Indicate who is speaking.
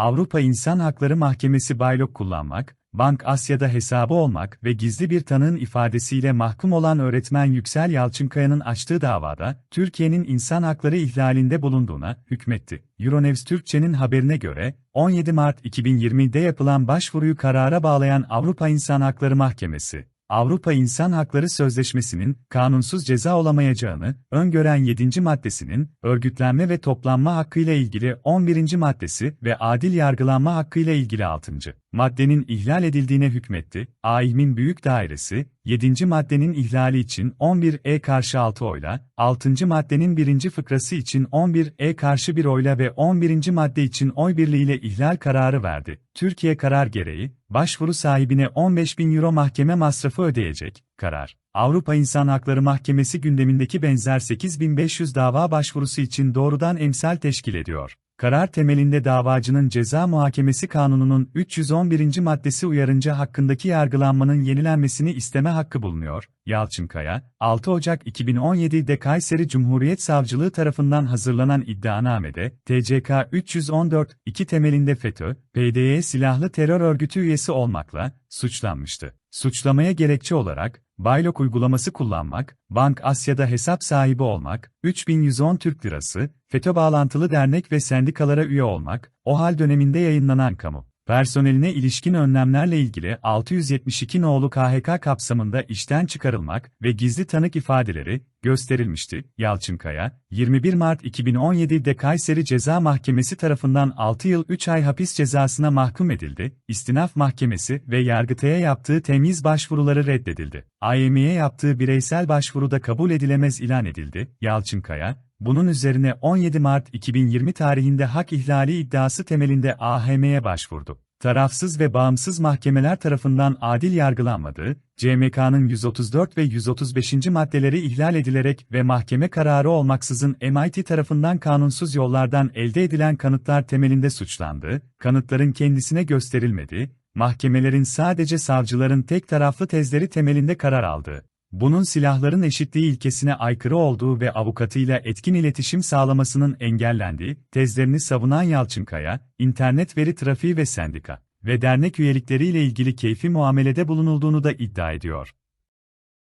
Speaker 1: Avrupa İnsan Hakları Mahkemesi baylok kullanmak, Bank Asya'da hesabı olmak ve gizli bir tanığın ifadesiyle mahkum olan öğretmen Yüksel Yalçınkaya'nın açtığı davada, Türkiye'nin insan hakları ihlalinde bulunduğuna hükmetti. Euronews Türkçe'nin haberine göre, 17 Mart 2020'de yapılan başvuruyu karara bağlayan Avrupa İnsan Hakları Mahkemesi, Avrupa İnsan Hakları Sözleşmesi'nin kanunsuz ceza olamayacağını öngören 7. maddesinin örgütlenme ve toplanma hakkıyla ilgili 11. maddesi ve adil yargılanma hakkıyla ilgili 6. maddenin ihlal edildiğine hükmetti. AİHM'in Büyük Dairesi, 7. maddenin ihlali için 11E karşı 6 oyla, 6. maddenin 1. fıkrası için 11E karşı 1 oyla ve 11. madde için oy birliğiyle ihlal kararı verdi. Türkiye karar gereği, başvuru sahibine 15 bin euro mahkeme masrafı ödeyecek. Karar. Avrupa İnsan Hakları Mahkemesi gündemindeki benzer 8500 dava başvurusu için doğrudan emsal teşkil ediyor. Karar temelinde davacının ceza muhakemesi kanununun 311. maddesi uyarınca hakkındaki yargılanmanın yenilenmesini isteme hakkı bulunuyor. Yalçınkaya, 6 Ocak 2017'de Kayseri Cumhuriyet Savcılığı tarafından hazırlanan iddianamede, TCK 314, 2 temelinde FETÖ, PDY silahlı terör örgütü üyesi olmakla, suçlanmıştı. Suçlamaya gerekçe olarak, Baylok uygulaması kullanmak, Bank Asya'da hesap sahibi olmak, 3110 Türk Lirası, FETÖ bağlantılı dernek ve sendikalara üye olmak, OHAL döneminde yayınlanan kamu personeline ilişkin önlemlerle ilgili 672 nolu KHK kapsamında işten çıkarılmak ve gizli tanık ifadeleri gösterilmişti. Yalçınkaya, 21 Mart 2017'de Kayseri Ceza Mahkemesi tarafından 6 yıl 3 ay hapis cezasına mahkum edildi. İstinaf Mahkemesi ve Yargıtay'a yaptığı temiz başvuruları reddedildi. AYM'ye yaptığı bireysel başvuruda kabul edilemez ilan edildi. Yalçınkaya, bunun üzerine 17 Mart 2020 tarihinde hak ihlali iddiası temelinde AHM'ye başvurdu. Tarafsız ve bağımsız mahkemeler tarafından adil yargılanmadığı, CMK'nın 134 ve 135. maddeleri ihlal edilerek ve mahkeme kararı olmaksızın MIT tarafından kanunsuz yollardan elde edilen kanıtlar temelinde suçlandı, kanıtların kendisine gösterilmedi, mahkemelerin sadece savcıların tek taraflı tezleri temelinde karar aldı. Bunun silahların eşitliği ilkesine aykırı olduğu ve avukatıyla etkin iletişim sağlamasının engellendiği, tezlerini savunan Yalçınkaya, internet veri trafiği ve sendika ve dernek üyelikleriyle ilgili keyfi muamelede bulunulduğunu da iddia ediyor.